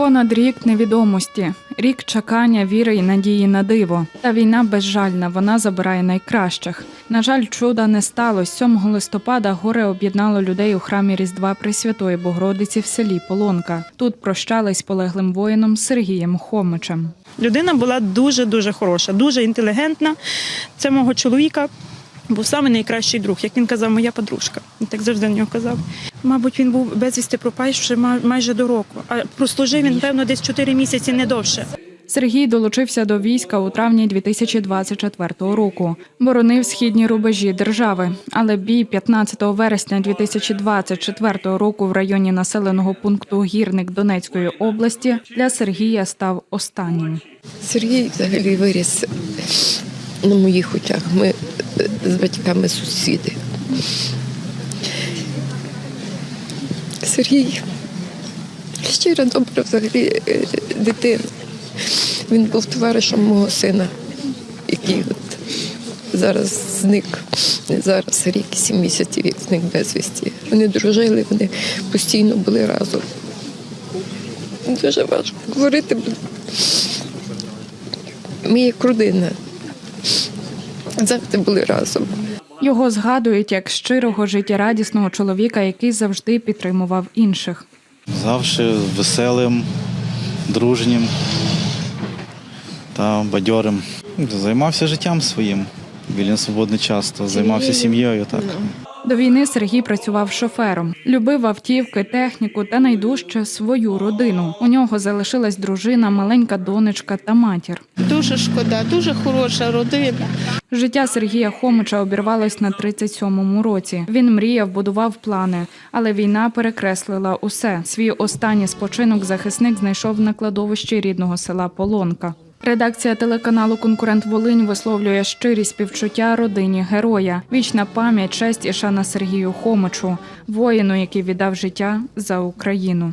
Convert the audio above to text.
Понад рік невідомості, рік чекання, віри і надії на диво. Та війна безжальна, вона забирає найкращих. На жаль, чуда не сталося. 7 листопада горе об'єднало людей у храмі Різдва Пресвятої Богородиці в селі Полонка. Тут прощались полеглим воїном Сергієм Хомичем. Людина була дуже дуже хороша, дуже інтелігентна. Це мого чоловіка був саме найкращий друг, як він казав, моя подружка. Він так завжди на нього казав. Мабуть, він був безвісти пропащий ма- майже до року, а прослужив він, певно, десь 4 місяці, не довше. Сергій долучився до війська у травні 2024 року. Боронив східні рубежі держави. Але бій 15 вересня 2024 року в районі населеного пункту Гірник Донецької області для Сергія став останнім. Сергій взагалі виріс на моїх очах. Ми з батьками сусіди. Сергій щира добра взагалі е, дитина. Він був товаришем мого сина, який от зараз зник. Зараз рік, сім місяців, як зник безвісті. Вони дружили, вони постійно були разом. Дуже важко говорити. ми як родина. Завжди були разом. Його згадують як щирого життєрадісного чоловіка, який завжди підтримував інших. Завжди веселим, дружнім та бадьорим. Займався життям своїм. Вільний свободний час, то займався сім'єю. Так. До війни Сергій працював шофером, любив автівки, техніку та найдужче свою родину. У нього залишилась дружина, маленька донечка та матір. Дуже шкода, дуже хороша родина. Життя Сергія Хомича обірвалось на 37-му році. Він мріяв, будував плани, але війна перекреслила усе. Свій останній спочинок захисник знайшов на кладовищі рідного села Полонка. Редакція телеканалу Конкурент Волинь висловлює щирі співчуття родині героя, вічна пам'ять, честь і шана Сергію Хомичу, воїну, який віддав життя за Україну.